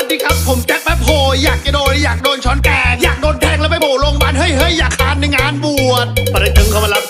วัสดีครับ ผมแจ็คแป๊บโฮอยากจะโดนอยากโดนช้อนแกงอยากโดนแทงแล้วไปโบโรงพยาบาลเฮ้ยเฮ้ยอยากคานในงานบวชประเด็มนงเก้เขามารับ